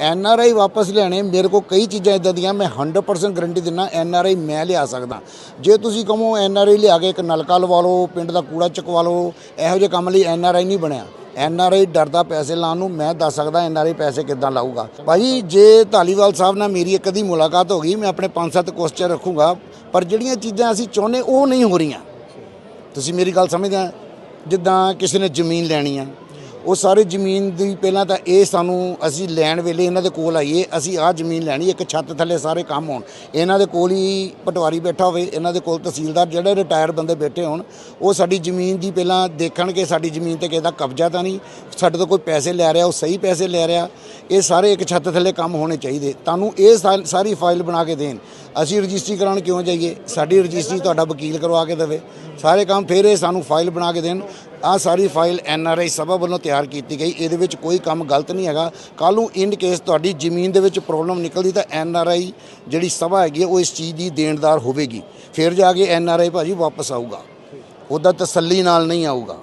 N R I ਵਾਪਸ ਲੈਣੇ ਮੇਰੇ ਕੋਲ ਕਈ ਚੀਜ਼ਾਂ ਇਦਾਂ ਦੀਆਂ, ਮੈਂ 100% ਗਾਰੰਟੀ ਦਿੰਦਾ, ਐਨ ਆਰ ਆਈ ਮੈਂ ਲਿਆ ਸਕਦਾ। ਜੇ ਤੁਸੀਂ ਕਹੋ ਐਨ ਆਰ ਆਈ ਲਿਆ ਕੇ ਇੱਕ ਨਲਕਾ ਲਵਾ ਲਓ, ਪਿੰਡ ਦਾ ਕੂੜਾ ਚੁਕਵਾ ਲਓ, ਇਹੋ ਜਿਹੇ ਕੰਮ ਲਈ ਐਨ ਆਰ ਆਈ ਨਹੀਂ ਬਣਿਆ। ਐਨ ਆਰ ਆਈ ਡਰਦਾ ਪੈਸੇ ਲਾਉਣ ਨੂੰ, ਮੈਂ ਦੱਸ ਸਕਦਾ ਐਨ ਆਰ ਆਈ ਪੈਸੇ ਕਿੱਦਾਂ ਲਾਊਗਾ। ਭਾਜੀ, ਜੇ ਧਾਲੀਵਾਲ ਸਾਹਿਬ ਨਾਲ ਮੇਰੀ ਇੱਕ ਅੱਧੀ ਮੁਲਾਕਾਤ ਹੋ ਗਈ, ਮੈਂ ਆਪਣੇ ਪੰਜ ਸੱਤ ਕੁਐਸਚਨ ਰੱਖੂੰਗਾ, ਪਰ ਜਿਹੜੀਆਂ ਚੀਜ਼ਾਂ ਅਸੀਂ ਚਾਹੁੰਦੇ, ਉਹ ਨਹੀਂ ਹੋ ਰਹੀਆਂ। ਤੁਸੀਂ ਮੇਰੀ ਗੱਲ ਸਮਝਦੇ ਆ, ਜਿੱਦਾਂ ਕਿਸੇ ਨੇ ਜ਼ਮੀਨ ਲੈਣੀ ਆ ਉਹ ਸਾਰੇ ਜ਼ਮੀਨ ਦੀ ਪਹਿਲਾਂ ਤਾਂ ਇਹ ਸਾਨੂੰ ਅਸੀਂ ਲੈਣ ਵੇਲੇ ਇਹਨਾਂ ਦੇ ਕੋਲ ਆਈਏ, ਅਸੀਂ ਆਹ ਜ਼ਮੀਨ ਲੈਣੀ, ਇੱਕ ਛੱਤ ਥੱਲੇ ਸਾਰੇ ਕੰਮ ਹੋਣ। ਇਹਨਾਂ ਦੇ ਕੋਲ ਹੀ ਪਟਵਾਰੀ ਬੈਠਾ ਹੋਵੇ, ਇਹਨਾਂ ਦੇ ਕੋਲ ਤਹਿਸੀਲਦਾਰ ਜਿਹੜੇ ਰਿਟਾਇਰ ਬੰਦੇ ਬੈਠੇ ਹੋਣ, ਉਹ ਸਾਡੀ ਜ਼ਮੀਨ ਦੀ ਪਹਿਲਾਂ ਦੇਖਣ ਕਿ ਸਾਡੀ ਜ਼ਮੀਨ ਤੇ ਕਿਸੇ ਦਾ ਕਬਜ਼ਾ ਤਾਂ ਨਹੀਂ, ਸਾਡੇ ਤੋਂ ਕੋਈ ਪੈਸੇ ਲੈ ਰਿਹਾ, ਉਹ ਸਹੀ ਪੈਸੇ ਲੈ ਰਿਹਾ, ਇਹ ਸਾਰੇ ਇੱਕ ਛੱਤ ਥੱਲੇ ਕੰਮ ਹੋਣੇ ਚਾਹੀਦੇ। ਤੁਹਾਨੂੰ ਇਹ ਸਾਰੀ ਫਾਈਲ ਬਣਾ ਕੇ ਦੇਣ। ਅਸੀਂ ਰਜਿਸਟਰੀ ਕਰਾਉਣ ਕਿਉਂ ਜਾਈਏ? ਸਾਡੀ ਰਜਿਸਟਰੀ ਤੁਹਾਡਾ ਵਕੀਲ ਕਰਵਾ ਕੇ ਦੇਵੇ। ਸਾਰੇ ਕੰਮ ਫਿਰ ਇਹ ਸਾਨੂੰ ਫਾਈਲ ਬਣਾ ਕੇ ਦੇਣ। ਆ ਸਾਰੀ ਫਾਈਲ ਐਨ ਆਰ ਆਈ ਸਭਾ ਵੱਲੋਂ ਤਿਆਰ ਕੀਤੀ ਗਈ। ਇਹਦੇ ਵਿੱਚ ਕੋਈ ਕੰਮ ਗਲਤ ਨਹੀਂ ਹੈਗਾ। ਕੱਲ ਨੂੰ ਇਨ ਕੇਸ ਤੁਹਾਡੀ ਜ਼ਮੀਨ ਦੇ ਵਿੱਚ ਪ੍ਰੋਬਲਮ ਨਿਕਲਦੀ ਤਾਂ ਐਨ ਆਰ ਆਈ ਜਿਹੜੀ ਸਭਾ ਹੈਗੀ ਉਹ ਇਸ ਚੀਜ਼ ਦੀ ਦੇਣਦਾਰ ਹੋਵੇਗੀ। ਫਿਰ ਜਾ ਕੇ ਐਨ ਆਰ ਆਈ ਭਾਜੀ ਵਾਪਸ ਆਊਗਾ। ਉਹਦਾ ਤਸੱਲੀ ਨਾਲ ਨਹੀਂ ਆਊਗਾ।